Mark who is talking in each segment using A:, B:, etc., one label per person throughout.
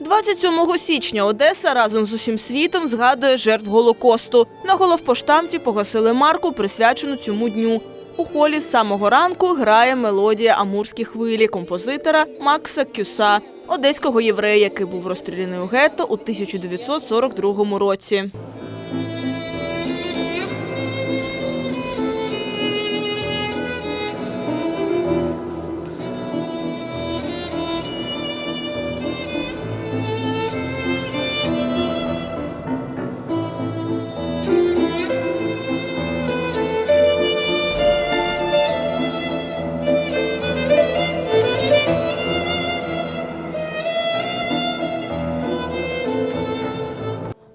A: 27 січня Одеса разом з усім світом згадує жертв Голокосту. На головпоштамті погасили марку, присвячену цьому дню. У холі з самого ранку грає мелодія Амурські хвилі композитора Макса Кюса, одеського єврея, який був розстріляний у гетто у 1942 році.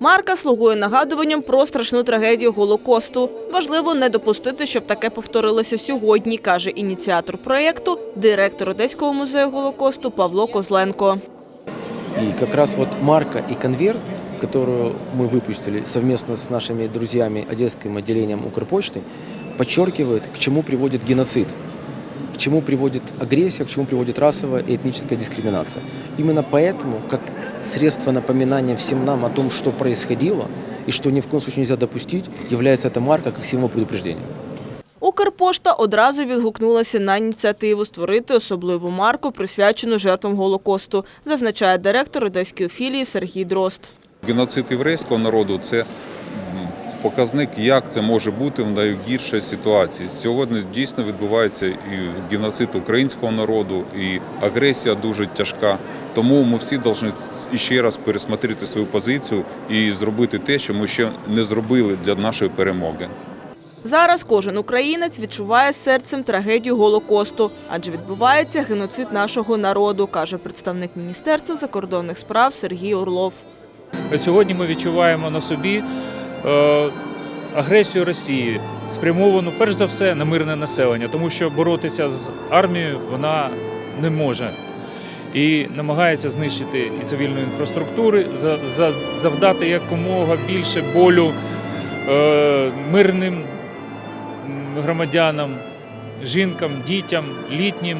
A: Марка слугує нагадуванням про страшну трагедію Голокосту. Важливо не допустити, щоб таке повторилося сьогодні, каже ініціатор проєкту, директор Одеського музею Голокосту Павло Козленко.
B: И как раз вот марка и конверт, которую мы выпустили совместно с нашими друзьями Одесским отделением Укрпочты, подчеркивает, к чему приводит геноцид, к чему приводит агрессия, к чему приводит расовая и этническая дискриминация. Именно поэтому, как средство напоминания всем нам о том, что происходило и что ни в коем случае нельзя допустить, является эта марка как символ предупреждения.
A: Укрпошта одразу відгукнулася на ініціативу створити особливу марку, присвячену жертвам Голокосту, зазначає директор одеської філії Сергій Дрозд.
C: Геноцид єврейського народу це м, показник, як це може бути в найгіршій ситуації. Сьогодні дійсно відбувається і геноцид українського народу, і агресія дуже тяжка. Тому ми всі повинні ще раз пересмотрити свою позицію і зробити те, що ми ще не зробили для нашої перемоги.
A: Зараз кожен українець відчуває серцем трагедію Голокосту, адже відбувається геноцид нашого народу, каже представник Міністерства закордонних справ Сергій Орлов.
D: Сьогодні ми відчуваємо на собі агресію Росії, спрямовану перш за все на мирне населення, тому що боротися з армією вона не може і намагається знищити і цивільну інфраструктуру, за- за- завдати якомога більше болю е, мирним громадянам, жінкам, дітям, літнім.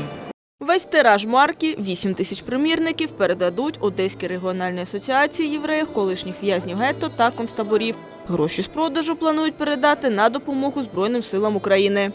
A: Весь тираж марки 8 тисяч примірників передадуть Одеській регіональній асоціації євреїв, колишніх в'язнів гетто та концтаборів. Гроші з продажу планують передати на допомогу Збройним силам України.